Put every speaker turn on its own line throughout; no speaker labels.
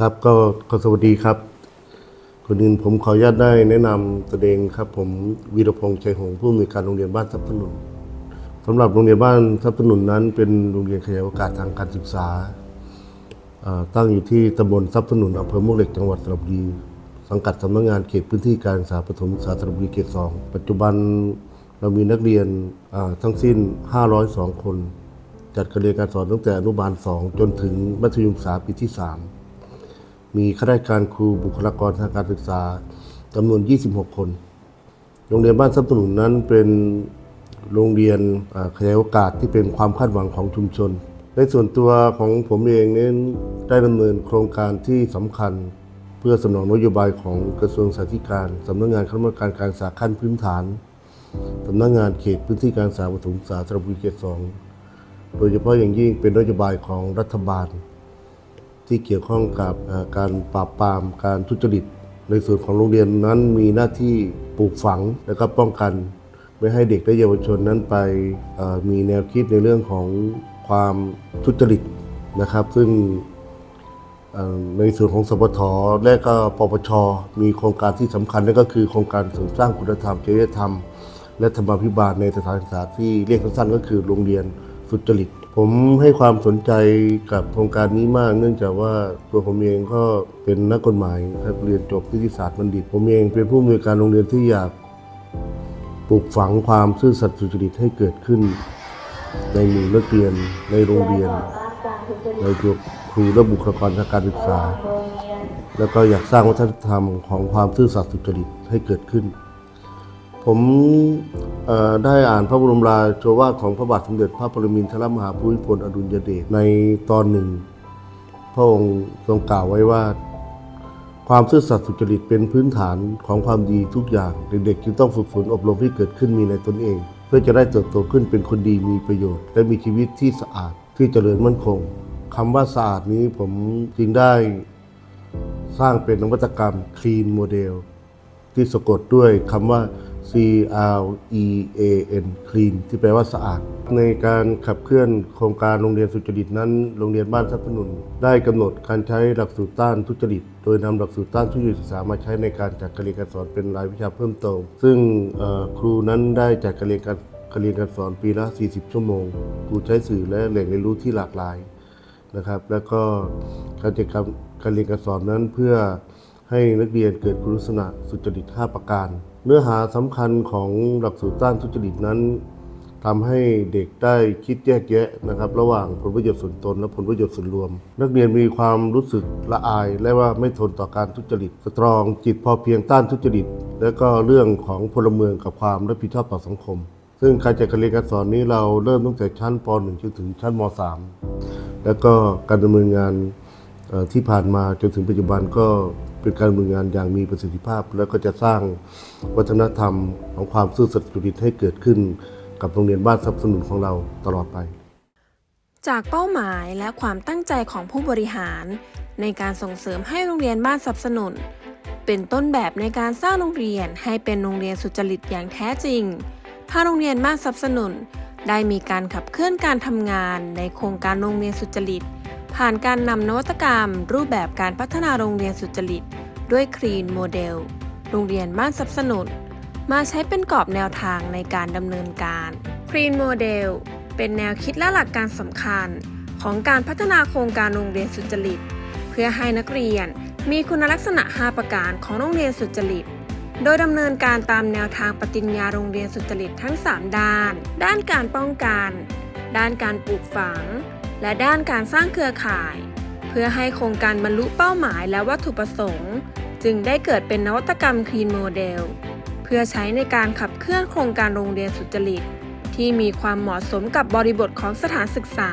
ครับก็ก็สวัสดีครับก่อนอื่นผมขออนุญาตได้แนะนำตัวเองครับ ผมวีรพงษ์ชัยหงส์ผู้อำนวยการโรงเรียนบ้านทรัพย์สนุนสำหรับโรงเรียนบ้านทรัพย์สนุนนั้น เป็นโรงเรียนขยายโอกาสทางการศึกษา ตั้งอยู่ที่ตำบลทรัพย์สนุนอำเภอมวกเหล็กจังหวัดสระบุรีสังกัดสำนักงานเขตพื้นที่การศึกษาประถมศึกษาสระบุรีเขตสองปัจจุบันเรามีนักเรียนทั้งสิ้น 502 คน จัดการเรียนการสอนตั้งแต่อนุบาล 2 จนถึงมัธยมศึกษาปีที่ 3 มีข้าราชการครูบุคลากรทางการศึกษาจำนวน 26 คน โรงเรียนบ้านทรัพย์สนุนนั้นเป็นโรงเรียนอ่าขยายโอกาสที่เป็นความคาดหวังของชุมชน ในส่วนตัวของผมเองนั้นได้ดำเนินโครงการที่สำคัญ เพื่อสนองนโยบายของกระทรวงสาธารณสุขสำนักงานคณะกรรมการการศึกษาขั้นพื้นฐานสำนักงานเขตพื้นที่การศึกษาประถมศึกษาสระบุรีเขตสองโดยเฉพาะอย่างยิ่งเป็นนโยบายของรัฐบาล ที่เกี่ยวข้องกับการปราบปรามการทุจริต ในส่วนของโรงเรียนนั้นมีหน้าที่ปลูกฝังและก็ป้องกัน ไม่ให้เด็กและเยาวชนนั้นไปมีแนวคิดในเรื่องของความทุจริตนะครับ ซึ่งในส่วนของสปทและก็ปปช มีโครงการที่สำคัญนั่นก็คือโครงการเสริมสร้างคุณธรรมจริยธรรม และธรรมาภิบาลในสถานศึกษาที่เรียกสั้นๆก็คือโรงเรียนสุจริต ผมให้ความสนใจกับโครงการนี้มาก เนื่องจากว่าตัวผมเองก็เป็นนักกฎหมายครับเรียนจบนิติศาสตร์บัณฑิต ผมเองเป็นผู้อำนวยการโรงเรียนที่อยากปลูกฝังความซื่อสัตย์สุจริตให้เกิดขึ้น ในหมู่นักเรียนในโรงเรียน ในตัวครูและบุคลากรทางการศึกษา แล้วก็อยากสร้างวัฒนธรรมของความซื่อสัตย์สุจริตให้เกิดขึ้น ผมได้อ่านพระบรมราโชวาทของพระบาทสมเด็จพระปรมินทรมหาภูมิพลอดุลยเดชในตอนหนึ่ง พระองค์ทรงกล่าวไว้ว่า ความซื่อสัตย์สุจริตเป็นพื้นฐานของความดีทุกอย่าง เด็กๆจึงต้องฝึกฝนอบรมให้เกิดขึ้นมีในตนเอง เพื่อจะได้เติบโตขึ้นเป็นคนดีมีประโยชน์ และมีชีวิตที่สะอาดที่เจริญมั่นคงคำว่าสะอาดนี้ผมจึงได้สร้างเป็นนวัตกรรม Clean Model ที่สะกดด้วยคำว่า C R E A N clean ที่แปลว่าสะอาด ในการขับเคลื่อนโครงการโรงเรียนสุจริตนั้น โรงเรียนบ้านทรัพย์นุน ได้กำหนดการใช้หลักสูตรต้านทุจริต โดยนำหลักสูตรต้านทุจริตศึกษามาใช้ในการจัดการเรียนการสอนเป็นรายวิชาเพิ่มเติม ซึ่งครูนั้นได้จัดการเรียนการการเรียนการสอนปีละ 40 ชั่วโมง ครูใช้สื่อและแหล่งเรียนรู้ที่หลากหลายนะครับ แล้วก็การจัดการการเรียนการสอนนั้นเพื่อ ให้นักเรียนเกิดคุณลักษณะสุจริต 5 ประการ เนื้อหาสำคัญของหลักสูตรต้านทุจริตนั้นทำให้เด็กได้คิดแยกแยะนะครับ ระหว่างผลประโยชน์ส่วนตนและผลประโยชน์ส่วนรวม นักเรียนมีความรู้สึกละอาย และว่าไม่ทนต่อการทุจริต สตรองจิตพอเพียงต้านทุจริต และก็เรื่องของพลเมืองกับความรับผิดชอบต่อสังคม ซึ่งการจัดการเรียนการสอนนี้เราเริ่มตั้งแต่ชั้นป .1 จนถึงชั้นม .3 แล้วก็การดำเนินงานที่ผ่านมาจนถึงปัจจุบันก็ เป็นการดำเนินงานอย่างมีประสิทธิภาพ แล้วก็จะสร้างวัฒนธรรมของความซื่อสัตย์สุจริตให้เกิดขึ้น กับโรงเรียนบ้านสนับสนุนของเราตลอดไป
จากเป้าหมายและความตั้งใจของผู้บริหาร ในการส่งเสริมให้โรงเรียนบ้านสนับสนุน เป็นต้นแบบในการสร้างโรงเรียนให้เป็นโรงเรียนสุจริตอย่างแท้จริงทาโรงเรียนบ้านสนับสนุน ได้มีการขับเคลื่อนการทำงานในโครงการโรงเรียนสุจริต ผ่านการนำนวัตกรรม รูปแบบการพัฒนาโรงเรียนสุจริต ด้วยครีนโมเดล โรงเรียนบ้านสนับสนุน มาใช้เป็นกรอบแนวทางในการดำเนินการ Green Model เป็นแนวคิดและหลักการสำคัญ ของการพัฒนาโครงการโรงเรียนสุจริต เพื่อให้นักเรียนมีคุณลักษณะ 5 ประการของโรงเรียนสุจริตโดยดำเนินการตามแนวทางปฏิญญาโรงเรียนสุจริตทั้ง 3 ด้าน ด้านการป้องกัน ด้านการปลูกฝัง และด้านการสร้างเครือข่าย เพื่อให้โครงการบรรลุเป้าหมายและวัตถุประสงค์ จึงได้เกิดเป็นนวัตกรรม Clean Model เพื่อใช้ในการขับเคลื่อนโครงการโรงเรียนสุจริต ที่มีความเหมาะสมกับบริบทของสถานศึกษา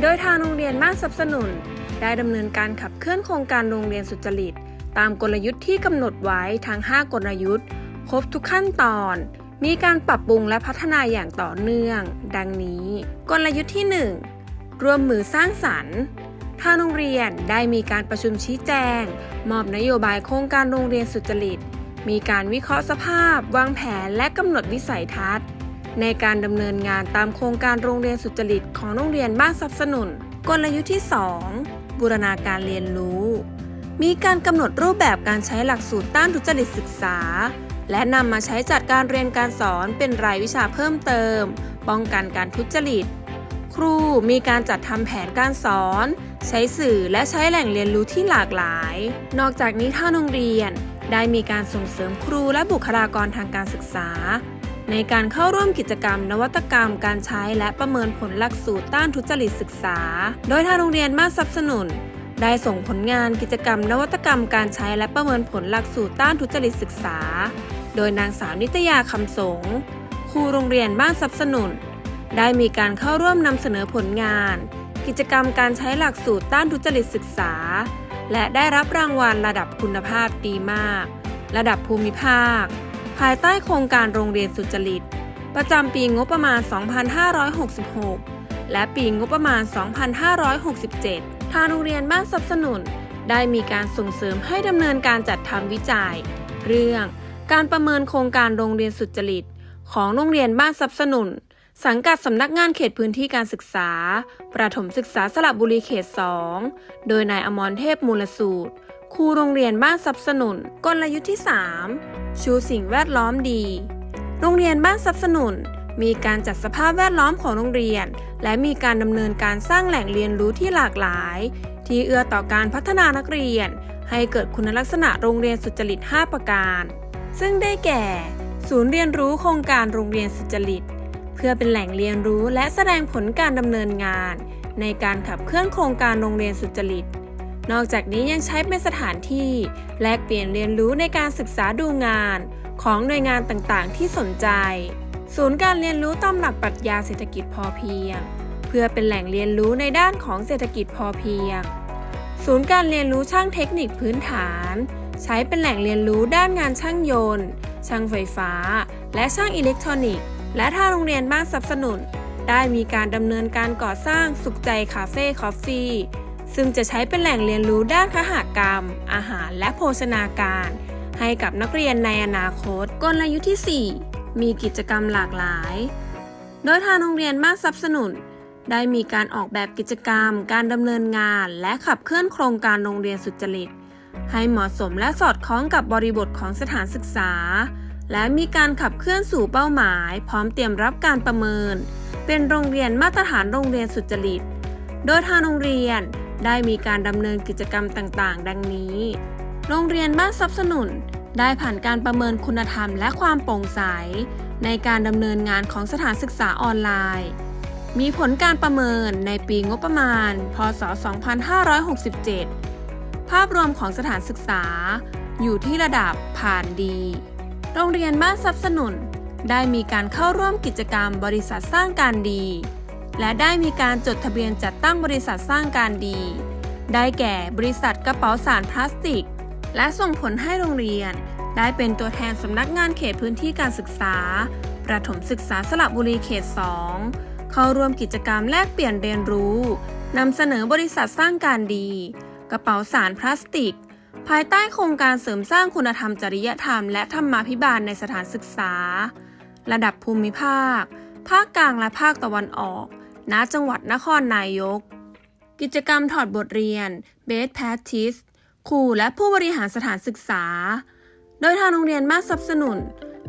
โดยทางโรงเรียนบ้านสนับสนุน ได้ดำเนินการขับเคลื่อนโครงการโรงเรียนสุจริต ตามกลยุทธ์ที่กำหนดไว้ทั้ง 5 กลยุทธ์ ครบทุกขั้นตอน มีการปรับปรุงและพัฒนาอย่างต่อเนื่อง ดังนี้ กลยุทธ์ที่ 1 ร่วมมือสร้างสรรค์ทางโรงเรียนได้มีการประชุมชี้แจง มอบนโยบายโครงการโรงเรียนสุจริต มีการวิเคราะห์สภาพ วางแผนและกำหนดวิสัยทัศน์ ในการดำเนินงานตามโครงการโรงเรียนสุจริตของโรงเรียนบ้านสนับสนุน กลยุทธ์ที่ 2 บูรณาการเรียนรู้ มีการกำหนดรูปแบบการใช้หลักสูตรต้านทุจริตศึกษา และนำมาใช้จัดการเรียนการสอนเป็นรายวิชาเพิ่มเติม ป้องกันการทุจริต ครูมีการจัดทำแผนการสอน ใช้สื่อและใช้แหล่งเรียนรู้ที่หลากหลาย นอกจากนี้ทางโรงเรียน ได้มีการส่งเสริมครูและบุคลากรทางการศึกษา ในการเข้าร่วมกิจกรรม นวัตกรรม การใช้และประเมินผลหลักสูตรต้านทุจริตศึกษา โดยทางโรงเรียนบ้านสนับสนุน ได้ส่งผลงานกิจกรรม นวัตกรรม การใช้และประเมินผลหลักสูตรต้านทุจริตศึกษา โดยนางสาวนิตยาคำสงฆ์ครูโรงเรียนบ้านสนับสนุน ได้มีการเข้าร่วมนำเสนอผลงาน กิจกรรมการใช้หลักสูตรต้านทุจริตศึกษา และได้รับรางวัลระดับคุณภาพดีมาก ระดับภูมิภาค ภายใต้โครงการโรงเรียนสุจริต ประจำปีงบประมาณ 2566 และปีงบประมาณ 2567 ทางโรงเรียนบ้านสนับสนุน ได้มีการส่งเสริมให้ดำเนินการจัดทำวิจัย เรื่อง การประเมินโครงการโรงเรียนสุจริต ของโรงเรียนบ้านสนับสนุน สังกัดสำนักงานเขตพื้นที่การศึกษา ประถมศึกษาสระบุรีเขต 2 โดยนายอมรเทพมูลสูตร ครูโรงเรียนบ้านสนับสนุน กลยุทธ์ที่ 3 ชูสิ่งแวดล้อมดี โรงเรียนบ้านสนับสนุน มีการจัดสภาพแวดล้อมของโรงเรียน และมีการดำเนินการสร้างแหล่งเรียนรู้ที่หลากหลาย ที่เอื้อต่อการพัฒนานักเรียน ให้เกิดคุณลักษณะโรงเรียนสุจริต 5 ประการ ซึ่งได้แก่ ศูนย์เรียนรู้โครงการโรงเรียนสุจริต เพื่อเป็นแหล่งเรียนรู้และแสดงผลการดำเนินงาน ในการขับเคลื่อนโครงการโรงเรียนสุจริต นอกจากนี้ยังใช้เป็นสถานที่แลกเปลี่ยนเรียนรู้ในการศึกษาดูงาน ของหน่วยงานต่างๆ ที่สนใจ ศูนย์การเรียนรู้ตามหลักปรัชญาเศรษฐกิจพอเพียง เพื่อเป็นแหล่งเรียนรู้ในด้านของเศรษฐกิจพอเพียง ศูนย์การเรียนรู้ช่างเทคนิคพื้นฐาน ใช้เป็นแหล่งเรียนรู้ด้านงานช่างยนต์ ช่างไฟฟ้า และช่างอิเล็กทรอนิกส์ และทางโรงเรียนบ้านสนับสนุน ได้มีการดำเนินการก่อสร้างสุขใจคาเฟ่คอฟฟี่ซึ่งจะใช้เป็นแหล่งเรียนรู้ด้านคหกรรม อาหารและโภชนาการ ให้กับนักเรียนในอนาคต กลยุทธ์ที่ 4 มีกิจกรรมหลากหลาย โดยทางโรงเรียนบ้านสนับสนุน ได้มีการออกแบบกิจกรรม การดำเนินงาน และขับเคลื่อนโครงการโรงเรียนสุจริต ให้เหมาะสมและสอดคล้องกับบริบทของสถานศึกษา และมีการขับเคลื่อนสู่เป้าหมาย พร้อมเตรียมรับการประเมิน เป็นโรงเรียนมาตรฐานโรงเรียนสุจริต โดยทางโรงเรียนได้มีการดำเนินกิจกรรมต่างๆ ดังนี้ โรงเรียนบ้านสนับสนุน ได้ผ่านการประเมินคุณธรรมและความโปร่งใส ในการดำเนินงานของสถานศึกษาออนไลน์ มีผลการประเมินในปีงบประมาณ พศ 2567 ภาพรวมของสถานศึกษาอยู่ที่ระดับผ่านดี โรงเรียนบ้านสนับสนุน ได้มีการเข้าร่วมกิจกรรมบริษัทสร้างการดี และได้มีการจดทะเบียนจัดตั้งบริษัทสร้างการดี ได้แก่บริษัทกระเป๋าสารพลาสติก และส่งผลให้โรงเรียน ได้เป็นตัวแทนสำนักงานเขตพื้นที่การศึกษา ประถมศึกษาสระบุรีเขต 2 เข้าร่วมกิจกรรมแลกเปลี่ยนเรียนรู้นำเสนอบริษัทสร้างการดี กระเป๋าสารพลาสติก ภายใต้โครงการเสริมสร้างคุณธรรมจริยธรรมและธรรมาภิบาลในสถานศึกษา ระดับภูมิภาค ภาคกลางและภาคตะวันออก ณ จังหวัดนครนายก กิจกรรมถอดบทเรียน Best Practice ครูและผู้บริหารสถานศึกษา โดยทางโรงเรียนมาสนับสนุน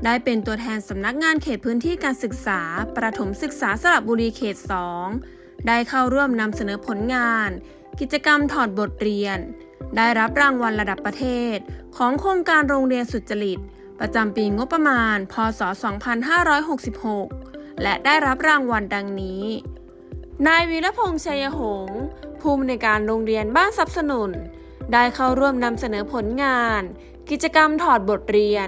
ได้เป็นตัวแทนสำนักงานเขตพื้นที่การศึกษา ประถมศึกษาสระบุรีเขต 2 ได้เข้าร่วมนำเสนอผลงาน กิจกรรมถอดบทเรียน ได้รับรางวัลระดับประเทศ ของโครงการโรงเรียนสุจริต ประจำปีงบประมาณ พศ 2566 และได้รับรางวัลดังนี้ นายวีรพงษ์ชัยหงษ์ผู้อำนการโรงเรียนบ้านสนับสนุน ได้เข้าร่วมนำเสนอผลงาน กิจกรรมถอดบทเรียน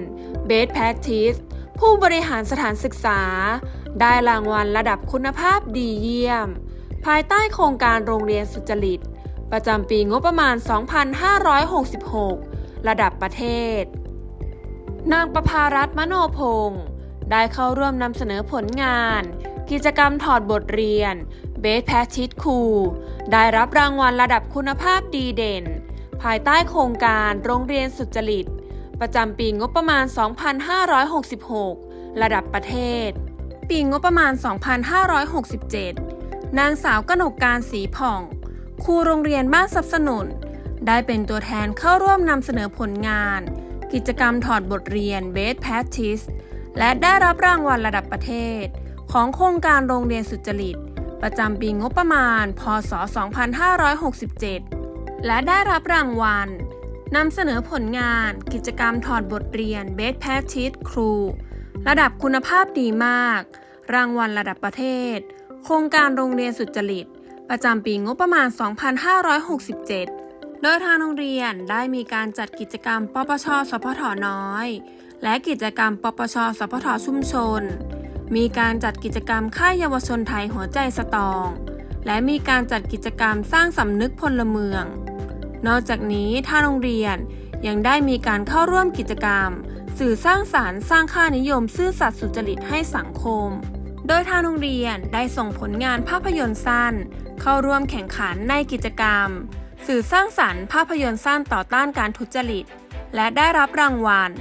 Best Practice ผู้บริหารสถานศึกษา ได้รางวัลระดับคุณภาพดีเยี่ยม ภายใต้โครงการโรงเรียนสุจริต ประจำปีงบประมาณ 2566 ระดับประเทศ นางประภารัตน์มโนพงศ์ได้เข้าร่วมนำเสนอผลงาน กิจกรรมถอดบทเรียน Best Practice ครูได้รับรางวัลระดับคุณภาพดีเด่น ภายใต้โครงการโรงเรียนสุจริต ประจำปีงบประมาณ 2566 ระดับประเทศ ปีงบประมาณ 2567 นางสาวกนกการสีผ่อง ครูโรงเรียนบ้านสนับสนุน ได้เป็นตัวแทนเข้าร่วมนำเสนอผลงาน กิจกรรมถอดบทเรียน Best Practice และได้รับรางวัลระดับประเทศ ของโครงการโรงเรียนสุจริต ประจำปีงบประมาณ พศ 2567 และได้รับรางวัลนำเสนอผลงาน กิจกรรมถอดบทเรียน Best Practice ครู ระดับคุณภาพดีมาก รางวัลระดับประเทศ โครงการโรงเรียนสุจริต ประจำปีงบประมาณ 2567 โดยทางโรงเรียนได้มีการจัดกิจกรรมปปชสพทน้อย และกิจกรรมปปชสพทชุมชน มีการจัดกิจกรรมค่ายเยาวชนไทยหัวใจสตอง และมีการจัดกิจกรรมสร้างสำนึกพลเมือง นอกจากนี้ทางโรงเรียนยังได้มีการเข้าร่วมกิจกรรม สื่อสร้างสารรค์สร้างค่านิยมซื่อสัตย์สุจริตให้สังคม โดยทางโรงเรียนได้ส่งผลงานภาพยนตร์สั้น เข้าร่วมแข่งขันในกิจกรรม สื่อสร้างสรรค์ภาพยนตร์สั้นต่อต้านการทุจริต และได้รับรางวัล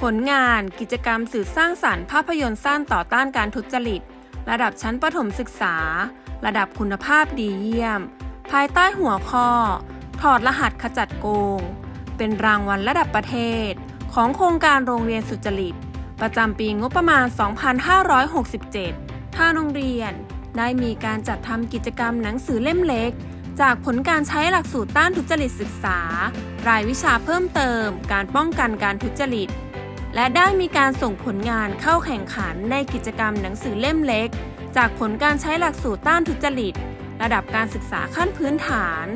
ผลงานกิจกรรมสื่อสร้างสรรค์ภาพยนตร์สั้นต่อต้านการทุจริต ระดับชั้นประถมศึกษา ระดับคุณภาพดีเยี่ยม ภายใต้หัวข้อ ถอดรหัสขจัดโกง เป็นรางวัลระดับประเทศ ของโครงการโรงเรียนสุจริต ประจำปีงบประมาณ 2567 ทางโรงเรียน ได้มีการจัดทำกิจกรรมหนังสือเล่มเล็ก จากผลการใช้หลักสูตรต้านทุจริตศึกษา รายวิชาเพิ่มเติม การป้องกันการทุจริต และได้มีการส่งผลงานเข้าแข่งขันในกิจกรรมหนังสือเล่มเล็ก จากผลการใช้หลักสูตรต้านทุจริต ระดับการศึกษาขั้นพื้นฐาน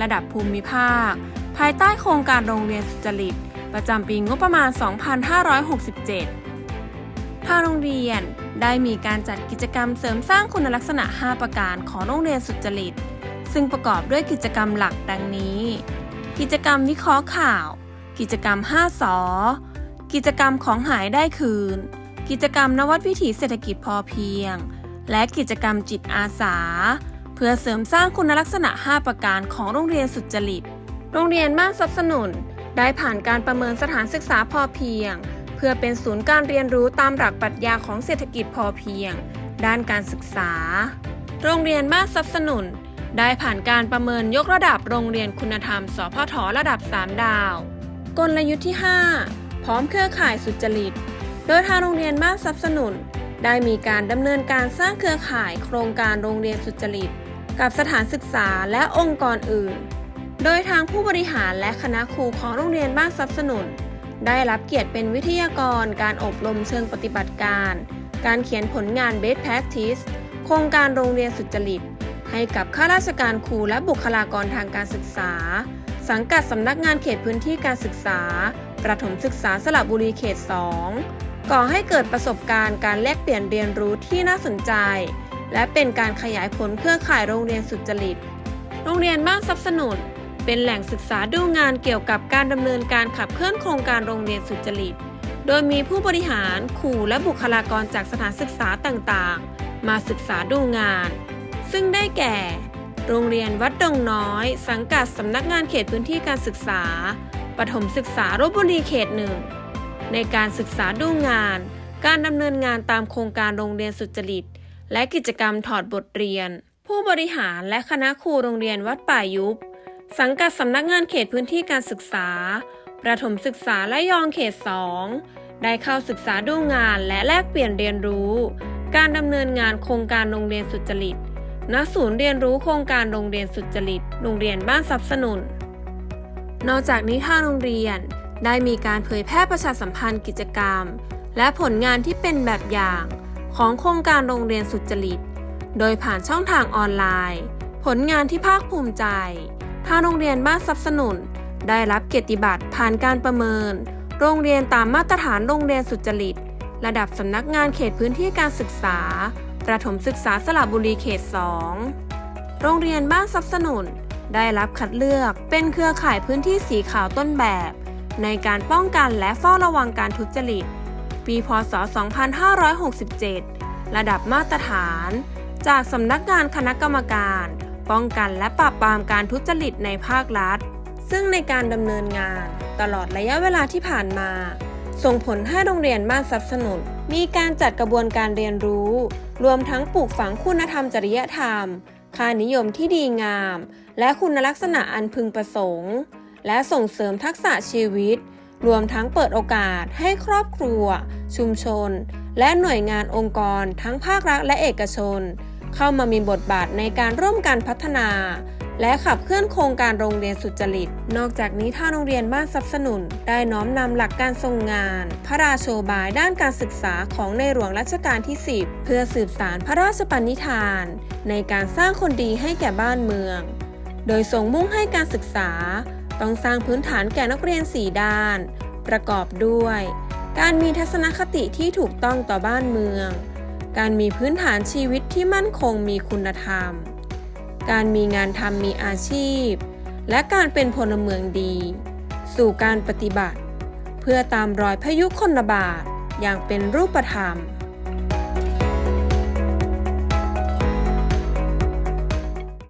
ระดับภูมิภาค ภายใต้โครงการโรงเรียนสุจริต ประจำปีงบประมาณ 2567ทางโรงเรียน ได้มีการจัดกิจกรรมเสริมสร้างคุณลักษณะ 5 ประการของโรงเรียนสุจริต ซึ่งประกอบด้วยกิจกรรมหลักดังนี้ กิจกรรมวิเคราะห์ข่าว กิจกรรม 5สอกิจกรรมของหายได้คืน กิจกรรมนวัตวิถีเศรษฐกิจพอเพียง และกิจกรรมจิตอาสา เพื่อเสริมสร้างคุณลักษณะ 5 ประการของโรงเรียนสุจริต โรงเรียนบ้านสนับสนุน ได้ผ่านการประเมินสถานศึกษาพอเพียง พื่อเป็นศูนย์การเรียนรู้ตามหลักปรัชญาของเศรษฐกิจพอเพียง ด้านการศึกษา โรงเรียนบ้านสนับสนุน ได้ผ่านการประเมินยกระดับโรงเรียนคุณธรรม สพทระดับ 3 ดาว กลยุทธ์ที่ 5 พร้อมเครือข่ายสุจริต โดยทางโรงเรียนบ้านสนับสนุน ได้มีการดำเนินการสร้างเครือข่ายโครงการโรงเรียนสุจริต กับสถานศึกษาและองค์กรอื่น โดยทางผู้บริหารและคณะครูของโรงเรียนบ้านสนับสนุน ได้รับเกียรติเป็นวิทยากรการอบรมเชิงปฏิบัติการ การเขียนผลงาน Best Practice โครงการโรงเรียนสุจริต ให้กับข้าราชการครูและบุคลากรทางการศึกษา สังกัดสำนักงานเขตพื้นที่การศึกษา ประถมศึกษาสระบุรีเขต 2 ก่อให้เกิดประสบการณ์การแลกเปลี่ยนเรียนรู้ที่น่าสนใจ และเป็นการขยายผลเครือข่ายโรงเรียนสุจริต โรงเรียนบ้านสนับสนุน เป็นแหล่งศึกษาดูงานเกี่ยวกับการดำเนินการขับเคลื่อนโครงการโรงเรียนสุจริต โดยมีผู้บริหารครูและบุคลากรจากสถานศึกษาต่างๆ มาศึกษาดูงาน ซึ่งได้แก่ โรงเรียนวัดดงน้อย สังกัดสำนักงานเขตพื้นที่การศึกษาปฐมศึกษารบบุรีเขตหนึ่งในการศึกษาดูงาน การดำเนินงานตามโครงการโรงเรียนสุจริต และกิจกรรมถอดบทเรียน ผู้บริหารและคณะครูโรงเรียนวัดป่ายุบ สังกัดสำนักงานเขตพื้นที่การศึกษา ประถมศึกษาและยองเขต 2 ได้เข้าศึกษาดูงานและแลกเปลี่ยนเรียนรู้ การดำเนินงานโครงการโรงเรียนสุจริต ณ ศูนย์เรียนรู้โครงการโรงเรียนสุจริต โรงเรียนบ้านสนับสนุน นอกจากนี้ทางโรงเรียนได้มีการเผยแพร่ประชาสัมพันธ์กิจกรรม และผลงานที่เป็นแบบอย่างของโครงการโรงเรียนสุจริต โดยผ่านช่องทางออนไลน์ ผลงานที่ภาคภูมิใจ ทางโรงเรียนบ้านสนับสนุน ได้รับเกียรติบัตรผ่านการประเมิน โรงเรียนตามมาตรฐานโรงเรียนสุจริต ระดับสำนักงานเขตพื้นที่การศึกษา ประถมศึกษาสระบุรีเขต 2 โรงเรียนบ้านสนับสนุน ได้รับคัดเลือกเป็นเครือข่ายพื้นที่สีขาวต้นแบบ ในการป้องกันและเฝ้าระวังการทุจริต ปีพศ 2567 ระดับมาตรฐาน จากสำนักงานคณะกรรมการ ป้องกันและปราบปรามการทุจริตในภาครัฐ ซึ่งในการดำเนินงาน ตลอดระยะเวลาที่ผ่านมา ส่งผลให้โรงเรียนบ้านสนับสนุน มีการจัดกระบวนการเรียนรู้ รวมทั้งปลูกฝังคุณธรรมจริยธรรม ค่านิยมที่ดีงาม และคุณลักษณะอันพึงประสงค์ และส่งเสริมทักษะชีวิต รวมทั้งเปิดโอกาสให้ครอบครัว ชุมชน และหน่วยงานองค์กร ทั้งภาครัฐและเอกชน เข้ามามีบทบาทในการร่วมกันพัฒนา และขับเคลื่อนโครงการโรงเรียนสุจริต นอกจากนี้ท่างโรงเรียนบ้านสนับสนุน ได้น้อมนำหลักการทรงงาน พระราโชบายด้านการศึกษาของในหลวงรัชกาลที่ 10 เพื่อสืบสารพระราชปณิธาน ในการสร้างคนดีให้แก่บ้านเมือง โดยทรงมุ่งให้การศึกษา ต้องสร้างพื้นฐานแก่นักเรียน 4 ด้าน ประกอบด้วย การมีทัศนคติที่ถูกต้องต่อบ้านเมือง การมีพื้นฐานชีวิตที่มั่นคงมีคุณธรรม การมีงานทำมีอาชีพ และการเป็นพลเมืองดี สู่การปฏิบัติ เพื่อตามรอยพยุคลบาทอย่างเป็นรูปธรรม